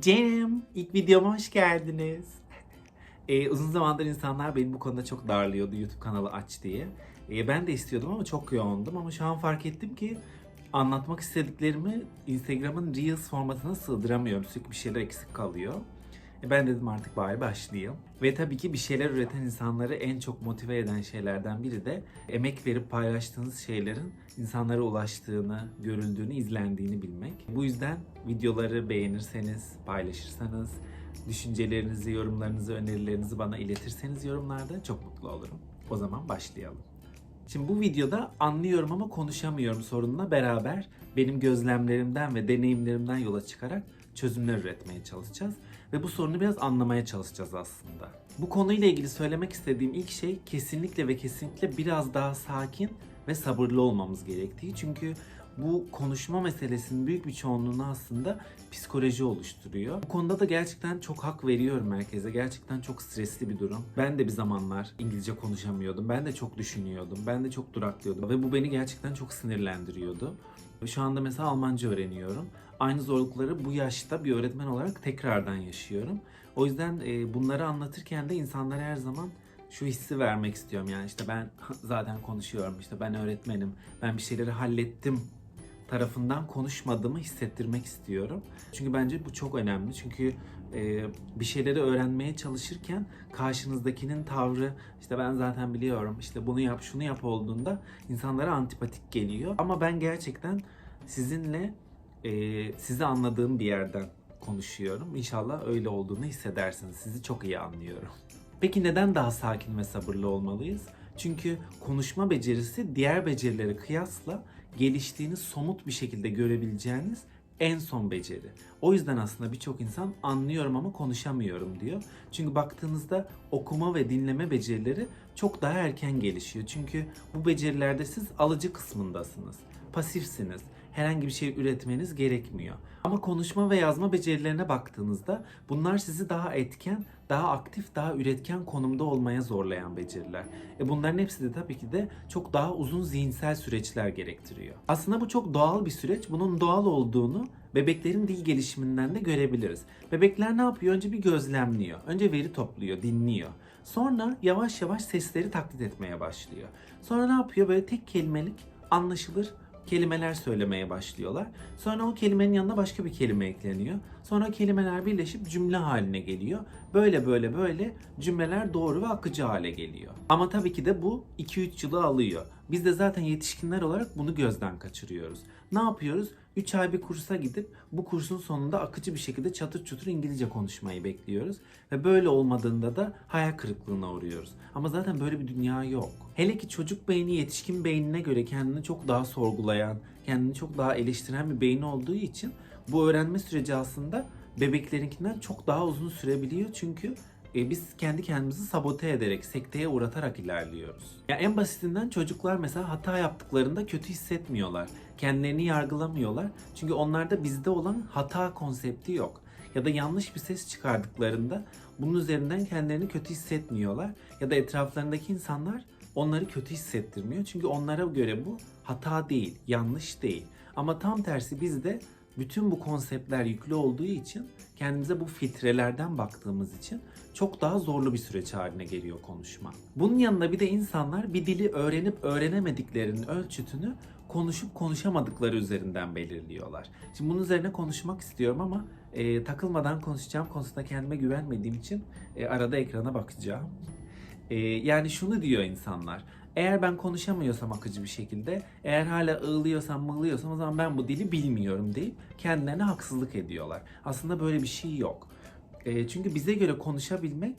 Canım, ilk videoma hoş geldiniz. Ee, uzun zamandır insanlar beni bu konuda çok darlıyordu YouTube kanalı aç diye. Ee, ben de istiyordum ama çok yoğundum ama şu an fark ettim ki anlatmak istediklerimi Instagram'ın Reels formatına sığdıramıyorum. Sürekli bir şeyler eksik kalıyor. E, ben dedim artık bari başlayayım. Ve tabii ki bir şeyler üreten insanları en çok motive eden şeylerden biri de emek verip paylaştığınız şeylerin insanlara ulaştığını, görüldüğünü, izlendiğini bilmek. Bu yüzden videoları beğenirseniz, paylaşırsanız, düşüncelerinizi, yorumlarınızı, önerilerinizi bana iletirseniz yorumlarda çok mutlu olurum. O zaman başlayalım. Şimdi bu videoda anlıyorum ama konuşamıyorum sorununa beraber benim gözlemlerimden ve deneyimlerimden yola çıkarak çözümler üretmeye çalışacağız. Ve bu sorunu biraz anlamaya çalışacağız aslında. Bu konuyla ilgili söylemek istediğim ilk şey kesinlikle ve kesinlikle biraz daha sakin ve sabırlı olmamız gerektiği. Çünkü bu konuşma meselesinin büyük bir çoğunluğunu aslında psikoloji oluşturuyor. Bu konuda da gerçekten çok hak veriyorum herkese. Gerçekten çok stresli bir durum. Ben de bir zamanlar İngilizce konuşamıyordum. Ben de çok düşünüyordum. Ben de çok duraklıyordum. Ve bu beni gerçekten çok sinirlendiriyordu. Şu anda mesela Almanca öğreniyorum. Aynı zorlukları bu yaşta bir öğretmen olarak tekrardan yaşıyorum. O yüzden e, bunları anlatırken de insanlara her zaman şu hissi vermek istiyorum. Yani işte ben zaten konuşuyorum, işte ben öğretmenim, ben bir şeyleri hallettim tarafından konuşmadığımı hissettirmek istiyorum. Çünkü bence bu çok önemli. Çünkü e, bir şeyleri öğrenmeye çalışırken karşınızdakinin tavrı işte ben zaten biliyorum işte bunu yap şunu yap olduğunda insanlara antipatik geliyor. Ama ben gerçekten sizinle e, sizi anladığım bir yerden konuşuyorum. İnşallah öyle olduğunu hissedersiniz. Sizi çok iyi anlıyorum. Peki neden daha sakin ve sabırlı olmalıyız? Çünkü konuşma becerisi diğer becerilere kıyasla geliştiğini somut bir şekilde görebileceğiniz en son beceri. O yüzden aslında birçok insan anlıyorum ama konuşamıyorum diyor. Çünkü baktığınızda okuma ve dinleme becerileri çok daha erken gelişiyor. Çünkü bu becerilerde siz alıcı kısmındasınız. Pasifsiniz. Herhangi bir şey üretmeniz gerekmiyor. Ama konuşma ve yazma becerilerine baktığınızda bunlar sizi daha etken, daha aktif, daha üretken konumda olmaya zorlayan beceriler. E bunların hepsi de tabii ki de çok daha uzun zihinsel süreçler gerektiriyor. Aslında bu çok doğal bir süreç. Bunun doğal olduğunu bebeklerin dil gelişiminden de görebiliriz. Bebekler ne yapıyor? Önce bir gözlemliyor. Önce veri topluyor, dinliyor. Sonra yavaş yavaş sesleri taklit etmeye başlıyor. Sonra ne yapıyor? Böyle tek kelimelik, anlaşılır kelimeler söylemeye başlıyorlar. Sonra o kelimenin yanına başka bir kelime ekleniyor. Sonra kelimeler birleşip cümle haline geliyor. Böyle böyle böyle cümleler doğru ve akıcı hale geliyor. Ama tabii ki de bu 2-3 yılı alıyor. Biz de zaten yetişkinler olarak bunu gözden kaçırıyoruz. Ne yapıyoruz? 3 ay bir kursa gidip bu kursun sonunda akıcı bir şekilde çatır çutur İngilizce konuşmayı bekliyoruz. Ve böyle olmadığında da hayal kırıklığına uğruyoruz. Ama zaten böyle bir dünya yok. Hele ki çocuk beyni yetişkin beynine göre kendini çok daha sorgulayan, kendini çok daha eleştiren bir beyin olduğu için bu öğrenme süreci aslında bebeklerinkinden çok daha uzun sürebiliyor. Çünkü e, biz kendi kendimizi sabote ederek, sekteye uğratarak ilerliyoruz. Ya en basitinden çocuklar mesela hata yaptıklarında kötü hissetmiyorlar. Kendilerini yargılamıyorlar. Çünkü onlarda bizde olan hata konsepti yok. Ya da yanlış bir ses çıkardıklarında bunun üzerinden kendilerini kötü hissetmiyorlar. Ya da etraflarındaki insanlar onları kötü hissettirmiyor. Çünkü onlara göre bu hata değil, yanlış değil. Ama tam tersi bizde bütün bu konseptler yüklü olduğu için kendimize bu filtrelerden baktığımız için çok daha zorlu bir süreç haline geliyor konuşma. Bunun yanında bir de insanlar bir dili öğrenip öğrenemediklerinin ölçütünü konuşup konuşamadıkları üzerinden belirliyorlar. Şimdi bunun üzerine konuşmak istiyorum ama e, takılmadan konuşacağım konusunda kendime güvenmediğim için e, arada ekrana bakacağım. E, yani şunu diyor insanlar. Eğer ben konuşamıyorsam akıcı bir şekilde, eğer hala ağlıyorsam, mığlıyorsam o zaman ben bu dili bilmiyorum deyip kendilerine haksızlık ediyorlar. Aslında böyle bir şey yok. E, çünkü bize göre konuşabilmek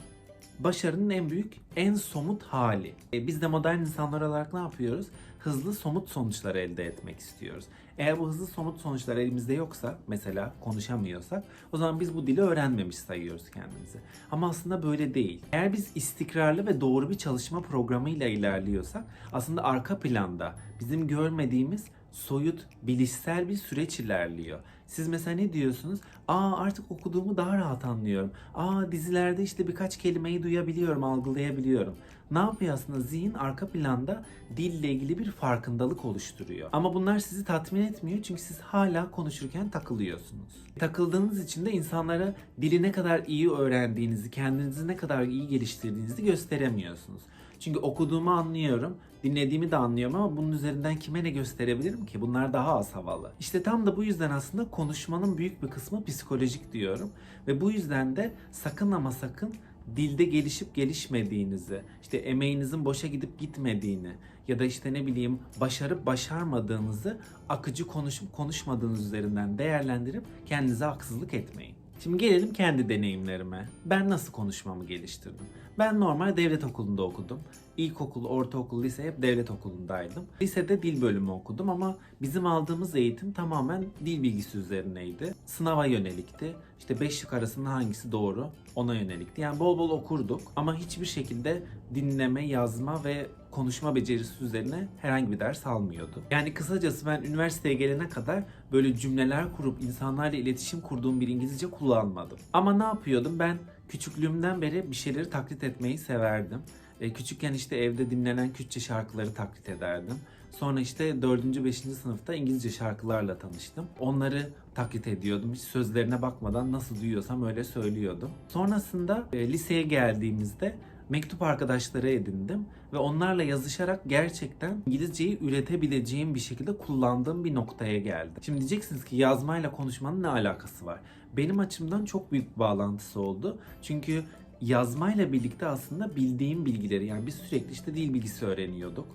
başarının en büyük, en somut hali. E, biz de modern insanlar olarak ne yapıyoruz? Hızlı somut sonuçlar elde etmek istiyoruz. Eğer bu hızlı somut sonuçlar elimizde yoksa, mesela konuşamıyorsak, o zaman biz bu dili öğrenmemiş sayıyoruz kendimizi. Ama aslında böyle değil. Eğer biz istikrarlı ve doğru bir çalışma programıyla ilerliyorsak, aslında arka planda bizim görmediğimiz soyut, bilişsel bir süreç ilerliyor. Siz mesela ne diyorsunuz? Aa artık okuduğumu daha rahat anlıyorum. Aa dizilerde işte birkaç kelimeyi duyabiliyorum, algılayabiliyorum. Ne yapıyor aslında? Zihin arka planda dille ilgili bir farkındalık oluşturuyor. Ama bunlar sizi tatmin etmiyor çünkü siz hala konuşurken takılıyorsunuz. Takıldığınız için de insanlara dili ne kadar iyi öğrendiğinizi, kendinizi ne kadar iyi geliştirdiğinizi gösteremiyorsunuz. Çünkü okuduğumu anlıyorum, dinlediğimi de anlıyorum ama bunun üzerinden kime ne gösterebilirim ki? Bunlar daha az havalı. İşte tam da bu yüzden aslında konuşmanın büyük bir kısmı psikolojik diyorum. Ve bu yüzden de sakın ama sakın dilde gelişip gelişmediğinizi, işte emeğinizin boşa gidip gitmediğini ya da işte ne bileyim başarıp başarmadığınızı akıcı konuşup konuşmadığınız üzerinden değerlendirip kendinize haksızlık etmeyin. Şimdi gelelim kendi deneyimlerime. Ben nasıl konuşmamı geliştirdim? Ben normal devlet okulunda okudum. İlkokul, ortaokul, lise hep devlet okulundaydım. Lisede dil bölümü okudum ama bizim aldığımız eğitim tamamen dil bilgisi üzerineydi. Sınava yönelikti. İşte 5 şık arasında hangisi doğru ona yönelikti. Yani bol bol okurduk ama hiçbir şekilde dinleme, yazma ve konuşma becerisi üzerine herhangi bir ders almıyordu. Yani kısacası ben üniversiteye gelene kadar böyle cümleler kurup insanlarla iletişim kurduğum bir İngilizce kullanmadım. Ama ne yapıyordum? Ben küçüklüğümden beri bir şeyleri taklit etmeyi severdim. E, küçükken işte evde dinlenen Kürtçe şarkıları taklit ederdim. Sonra işte 4. 5. sınıfta İngilizce şarkılarla tanıştım. Onları taklit ediyordum. Hiç sözlerine bakmadan nasıl duyuyorsam öyle söylüyordum. Sonrasında e, liseye geldiğimizde mektup arkadaşları edindim ve onlarla yazışarak gerçekten İngilizceyi üretebileceğim bir şekilde kullandığım bir noktaya geldim. Şimdi diyeceksiniz ki yazmayla konuşmanın ne alakası var? Benim açımdan çok büyük bir bağlantısı oldu. Çünkü yazmayla birlikte aslında bildiğim bilgileri yani biz sürekli işte dil bilgisi öğreniyorduk.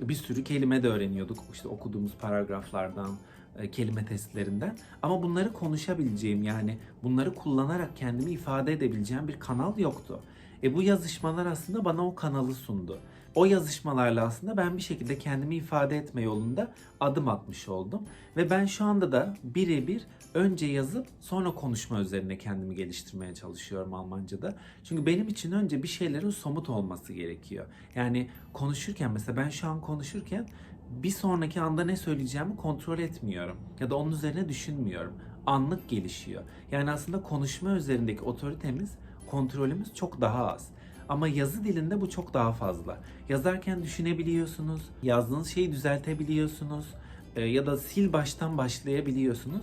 Bir sürü kelime de öğreniyorduk işte okuduğumuz paragraflardan, e, kelime testlerinden. Ama bunları konuşabileceğim yani bunları kullanarak kendimi ifade edebileceğim bir kanal yoktu. E bu yazışmalar aslında bana o kanalı sundu. O yazışmalarla aslında ben bir şekilde kendimi ifade etme yolunda adım atmış oldum. Ve ben şu anda da birebir önce yazıp sonra konuşma üzerine kendimi geliştirmeye çalışıyorum Almanca'da. Çünkü benim için önce bir şeylerin somut olması gerekiyor. Yani konuşurken mesela ben şu an konuşurken bir sonraki anda ne söyleyeceğimi kontrol etmiyorum. Ya da onun üzerine düşünmüyorum. Anlık gelişiyor. Yani aslında konuşma üzerindeki otoritemiz, kontrolümüz çok daha az. Ama yazı dilinde bu çok daha fazla. Yazarken düşünebiliyorsunuz, yazdığınız şeyi düzeltebiliyorsunuz e, ya da sil baştan başlayabiliyorsunuz.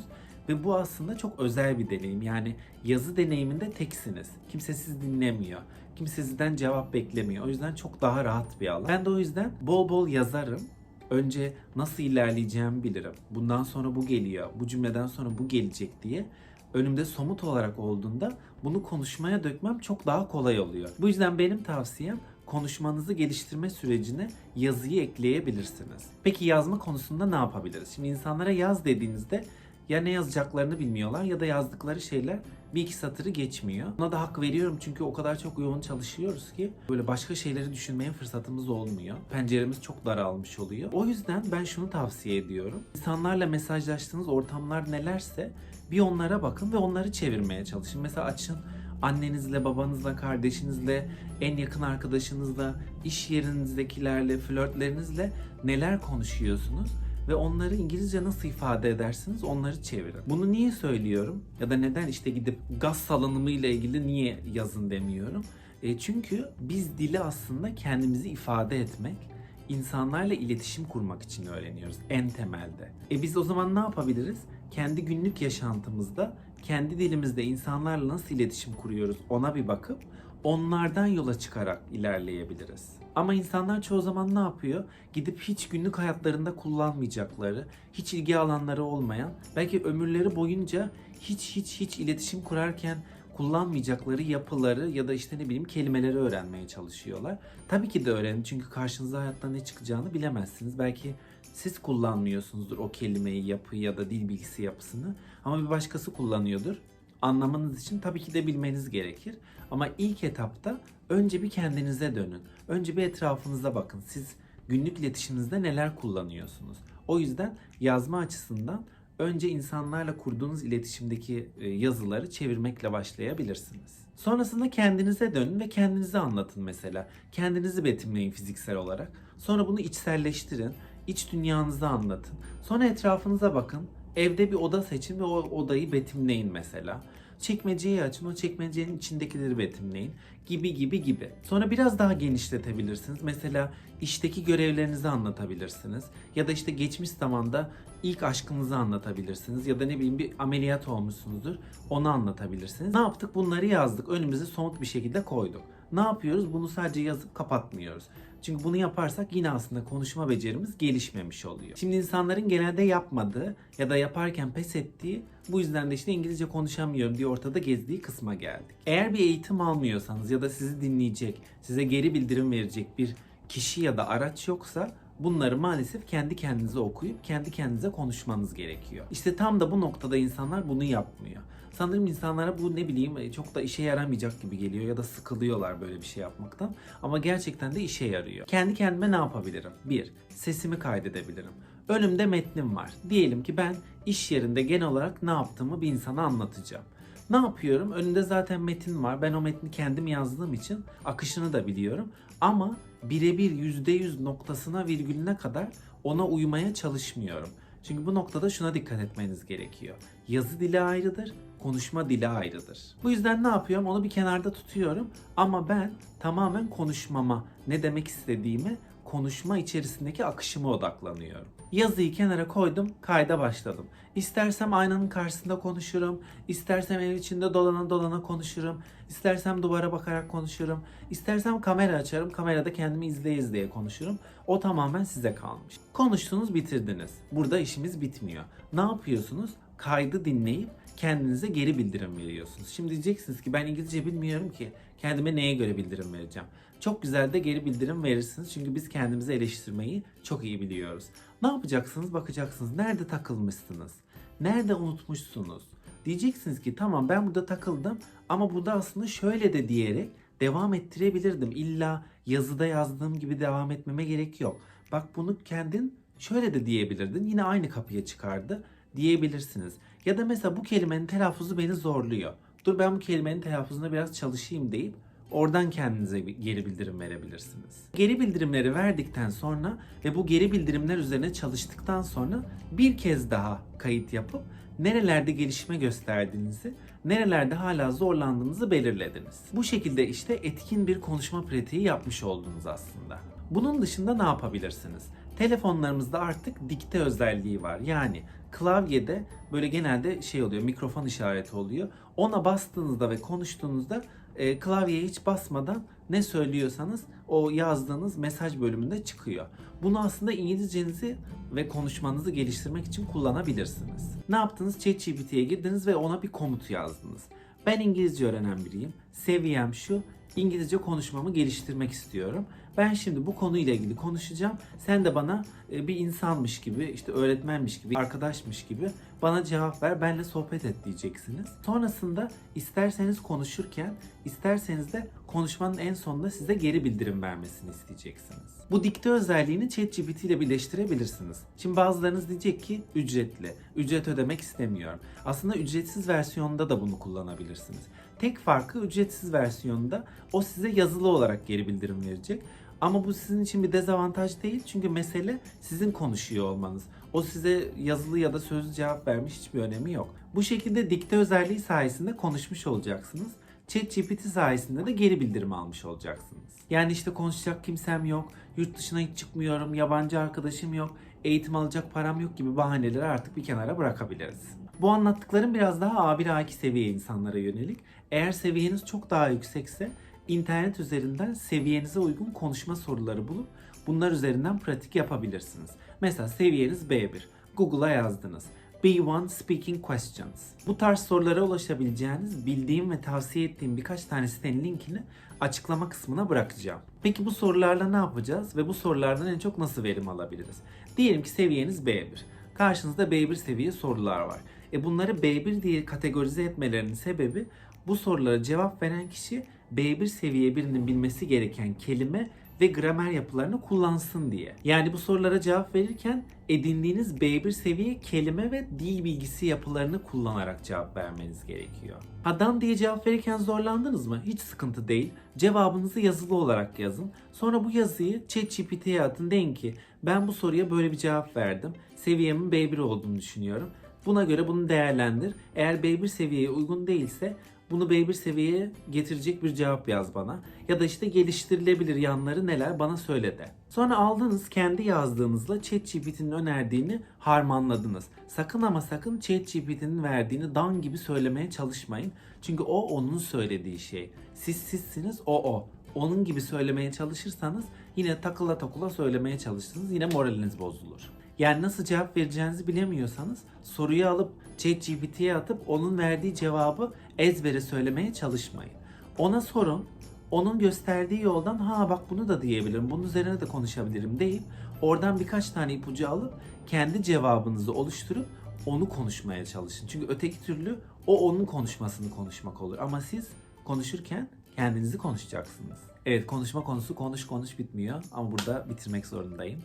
Ve bu aslında çok özel bir deneyim. Yani yazı deneyiminde teksiniz. Kimse sizi dinlemiyor. Kimse sizden cevap beklemiyor. O yüzden çok daha rahat bir alan. Ben de o yüzden bol bol yazarım. Önce nasıl ilerleyeceğimi bilirim. Bundan sonra bu geliyor. Bu cümleden sonra bu gelecek diye önümde somut olarak olduğunda bunu konuşmaya dökmem çok daha kolay oluyor. Bu yüzden benim tavsiyem konuşmanızı geliştirme sürecine yazıyı ekleyebilirsiniz. Peki yazma konusunda ne yapabiliriz? Şimdi insanlara yaz dediğinizde ya ne yazacaklarını bilmiyorlar ya da yazdıkları şeyler bir iki satırı geçmiyor. Buna da hak veriyorum çünkü o kadar çok yoğun çalışıyoruz ki böyle başka şeyleri düşünmeye fırsatımız olmuyor. Penceremiz çok daralmış oluyor. O yüzden ben şunu tavsiye ediyorum. İnsanlarla mesajlaştığınız ortamlar nelerse bir onlara bakın ve onları çevirmeye çalışın. Mesela açın annenizle, babanızla, kardeşinizle, en yakın arkadaşınızla, iş yerinizdekilerle, flörtlerinizle neler konuşuyorsunuz? Ve onları İngilizce nasıl ifade edersiniz onları çevirin. Bunu niye söylüyorum? Ya da neden işte gidip gaz salınımı ile ilgili niye yazın demiyorum? E çünkü biz dili aslında kendimizi ifade etmek, insanlarla iletişim kurmak için öğreniyoruz en temelde. E biz o zaman ne yapabiliriz? Kendi günlük yaşantımızda, kendi dilimizde insanlarla nasıl iletişim kuruyoruz ona bir bakıp onlardan yola çıkarak ilerleyebiliriz. Ama insanlar çoğu zaman ne yapıyor? Gidip hiç günlük hayatlarında kullanmayacakları, hiç ilgi alanları olmayan, belki ömürleri boyunca hiç hiç hiç iletişim kurarken kullanmayacakları yapıları ya da işte ne bileyim kelimeleri öğrenmeye çalışıyorlar. Tabii ki de öğrenin çünkü karşınıza hayatta ne çıkacağını bilemezsiniz. Belki siz kullanmıyorsunuzdur o kelimeyi, yapıyı ya da dil bilgisi yapısını ama bir başkası kullanıyordur anlamanız için tabii ki de bilmeniz gerekir. Ama ilk etapta önce bir kendinize dönün. Önce bir etrafınıza bakın. Siz günlük iletişiminizde neler kullanıyorsunuz? O yüzden yazma açısından önce insanlarla kurduğunuz iletişimdeki e, yazıları çevirmekle başlayabilirsiniz. Sonrasında kendinize dönün ve kendinize anlatın mesela. Kendinizi betimleyin fiziksel olarak. Sonra bunu içselleştirin. İç dünyanızı anlatın. Sonra etrafınıza bakın Evde bir oda seçin ve o odayı betimleyin mesela. Çekmeceyi açın, o çekmecenin içindekileri betimleyin gibi gibi gibi. Sonra biraz daha genişletebilirsiniz. Mesela işteki görevlerinizi anlatabilirsiniz. Ya da işte geçmiş zamanda ilk aşkınızı anlatabilirsiniz. Ya da ne bileyim bir ameliyat olmuşsunuzdur. Onu anlatabilirsiniz. Ne yaptık? Bunları yazdık. Önümüze somut bir şekilde koyduk. Ne yapıyoruz? Bunu sadece yazıp kapatmıyoruz. Çünkü bunu yaparsak yine aslında konuşma becerimiz gelişmemiş oluyor. Şimdi insanların genelde yapmadığı ya da yaparken pes ettiği bu yüzden de işte İngilizce konuşamıyorum diye ortada gezdiği kısma geldik. Eğer bir eğitim almıyorsanız ya da sizi dinleyecek, size geri bildirim verecek bir kişi ya da araç yoksa bunları maalesef kendi kendinize okuyup kendi kendinize konuşmanız gerekiyor. İşte tam da bu noktada insanlar bunu yapmıyor. Sanırım insanlara bu ne bileyim e, çok da işe yaramayacak gibi geliyor ya da sıkılıyorlar böyle bir şey yapmaktan. Ama gerçekten de işe yarıyor. Kendi kendime ne yapabilirim? 1. Sesimi kaydedebilirim. Önümde metnim var. Diyelim ki ben iş yerinde genel olarak ne yaptığımı bir insana anlatacağım. Ne yapıyorum? Önünde zaten metin var. Ben o metni kendim yazdığım için akışını da biliyorum. Ama birebir %100 noktasına virgülüne kadar ona uymaya çalışmıyorum. Çünkü bu noktada şuna dikkat etmeniz gerekiyor. Yazı dili ayrıdır, konuşma dili ayrıdır. Bu yüzden ne yapıyorum? Onu bir kenarda tutuyorum ama ben tamamen konuşmama, ne demek istediğimi, konuşma içerisindeki akışıma odaklanıyorum. Yazıyı kenara koydum, kayda başladım. İstersem aynanın karşısında konuşurum, istersem ev içinde dolana dolana konuşurum, istersem duvara bakarak konuşurum, istersem kamera açarım, kamerada kendimi izleye izleye konuşurum. O tamamen size kalmış. Konuştunuz, bitirdiniz. Burada işimiz bitmiyor. Ne yapıyorsunuz? Kaydı dinleyip kendinize geri bildirim veriyorsunuz. Şimdi diyeceksiniz ki ben İngilizce bilmiyorum ki kendime neye göre bildirim vereceğim. Çok güzel de geri bildirim verirsiniz çünkü biz kendimizi eleştirmeyi çok iyi biliyoruz. Ne yapacaksınız? Bakacaksınız. Nerede takılmışsınız? Nerede unutmuşsunuz? Diyeceksiniz ki tamam ben burada takıldım ama burada aslında şöyle de diyerek devam ettirebilirdim. İlla yazıda yazdığım gibi devam etmeme gerek yok. Bak bunu kendin şöyle de diyebilirdin. Yine aynı kapıya çıkardı diyebilirsiniz. Ya da mesela bu kelimenin telaffuzu beni zorluyor. Dur ben bu kelimenin telaffuzuna biraz çalışayım deyip oradan kendinize geri bildirim verebilirsiniz. Geri bildirimleri verdikten sonra ve bu geri bildirimler üzerine çalıştıktan sonra bir kez daha kayıt yapıp nerelerde gelişme gösterdiğinizi, nerelerde hala zorlandığınızı belirlediniz. Bu şekilde işte etkin bir konuşma pratiği yapmış oldunuz aslında. Bunun dışında ne yapabilirsiniz? Telefonlarımızda artık dikte özelliği var. Yani klavyede böyle genelde şey oluyor, mikrofon işareti oluyor. Ona bastığınızda ve konuştuğunuzda e, klavyeye hiç basmadan ne söylüyorsanız o yazdığınız mesaj bölümünde çıkıyor. Bunu aslında İngilizcenizi ve konuşmanızı geliştirmek için kullanabilirsiniz. Ne yaptınız? ChatGPT'ye girdiniz ve ona bir komut yazdınız. Ben İngilizce öğrenen biriyim. Seviyem şu. İngilizce konuşmamı geliştirmek istiyorum. Ben şimdi bu konuyla ilgili konuşacağım. Sen de bana e, bir insanmış gibi, işte öğretmenmiş gibi, arkadaşmış gibi bana cevap ver, benle sohbet et diyeceksiniz. Sonrasında isterseniz konuşurken, isterseniz de konuşmanın en sonunda size geri bildirim vermesini isteyeceksiniz. Bu dikte özelliğini ChatGPT ile birleştirebilirsiniz. Şimdi bazılarınız diyecek ki ücretli, ücret ödemek istemiyorum. Aslında ücretsiz versiyonda da bunu kullanabilirsiniz. Tek farkı ücretsiz versiyonda o size yazılı olarak geri bildirim verecek. Ama bu sizin için bir dezavantaj değil çünkü mesele sizin konuşuyor olmanız. O size yazılı ya da sözlü cevap vermiş hiçbir önemi yok. Bu şekilde dikte özelliği sayesinde konuşmuş olacaksınız. ChatGPT sayesinde de geri bildirim almış olacaksınız. Yani işte konuşacak kimsem yok, yurt dışına hiç çıkmıyorum, yabancı arkadaşım yok, eğitim alacak param yok gibi bahaneleri artık bir kenara bırakabiliriz. Bu anlattıklarım biraz daha A1 A2 seviye insanlara yönelik. Eğer seviyeniz çok daha yüksekse internet üzerinden seviyenize uygun konuşma soruları bulup bunlar üzerinden pratik yapabilirsiniz. Mesela seviyeniz B1. Google'a yazdınız. B1 Speaking Questions. Bu tarz sorulara ulaşabileceğiniz bildiğim ve tavsiye ettiğim birkaç tane sitenin linkini açıklama kısmına bırakacağım. Peki bu sorularla ne yapacağız ve bu sorulardan en çok nasıl verim alabiliriz? Diyelim ki seviyeniz B1. Karşınızda B1 seviye sorular var. E bunları B1 diye kategorize etmelerinin sebebi bu sorulara cevap veren kişi B1 seviye birinin bilmesi gereken kelime ve gramer yapılarını kullansın diye. Yani bu sorulara cevap verirken edindiğiniz B1 seviye kelime ve dil bilgisi yapılarını kullanarak cevap vermeniz gerekiyor. Adam diye cevap verirken zorlandınız mı? Hiç sıkıntı değil. Cevabınızı yazılı olarak yazın. Sonra bu yazıyı ChatGPT'ye atın. Deyin ki ben bu soruya böyle bir cevap verdim. Seviyemin B1 olduğunu düşünüyorum. Buna göre bunu değerlendir. Eğer B1 seviyeye uygun değilse bunu B1 seviyeye getirecek bir cevap yaz bana. Ya da işte geliştirilebilir yanları neler bana söyle de. Sonra aldınız kendi yazdığınızla ChatGPT'nin önerdiğini harmanladınız. Sakın ama sakın ChatGPT'nin verdiğini dan gibi söylemeye çalışmayın. Çünkü o onun söylediği şey. Siz sizsiniz o o. Onun gibi söylemeye çalışırsanız yine takıla takula söylemeye çalışırsınız. Yine moraliniz bozulur. Yani nasıl cevap vereceğinizi bilemiyorsanız soruyu alıp ChatGPT'ye atıp onun verdiği cevabı ezbere söylemeye çalışmayın. Ona sorun. Onun gösterdiği yoldan ha bak bunu da diyebilirim, bunun üzerine de konuşabilirim deyip oradan birkaç tane ipucu alıp kendi cevabınızı oluşturup onu konuşmaya çalışın. Çünkü öteki türlü o onun konuşmasını konuşmak olur. Ama siz konuşurken kendinizi konuşacaksınız. Evet konuşma konusu konuş konuş bitmiyor ama burada bitirmek zorundayım.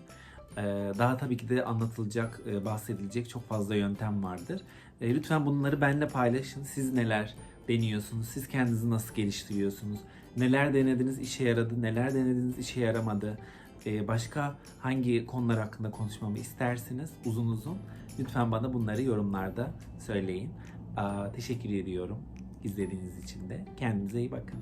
Ee, Daha tabii ki de anlatılacak, e, bahsedilecek çok fazla yöntem vardır. E, Lütfen bunları benimle paylaşın. Siz neler deniyorsunuz? Siz kendinizi nasıl geliştiriyorsunuz? Neler denediniz işe yaradı, neler denediniz işe yaramadı? E, Başka hangi konular hakkında konuşmamı istersiniz uzun uzun? Lütfen bana bunları yorumlarda söyleyin. Teşekkür ediyorum izlediğiniz için de. Kendinize iyi bakın.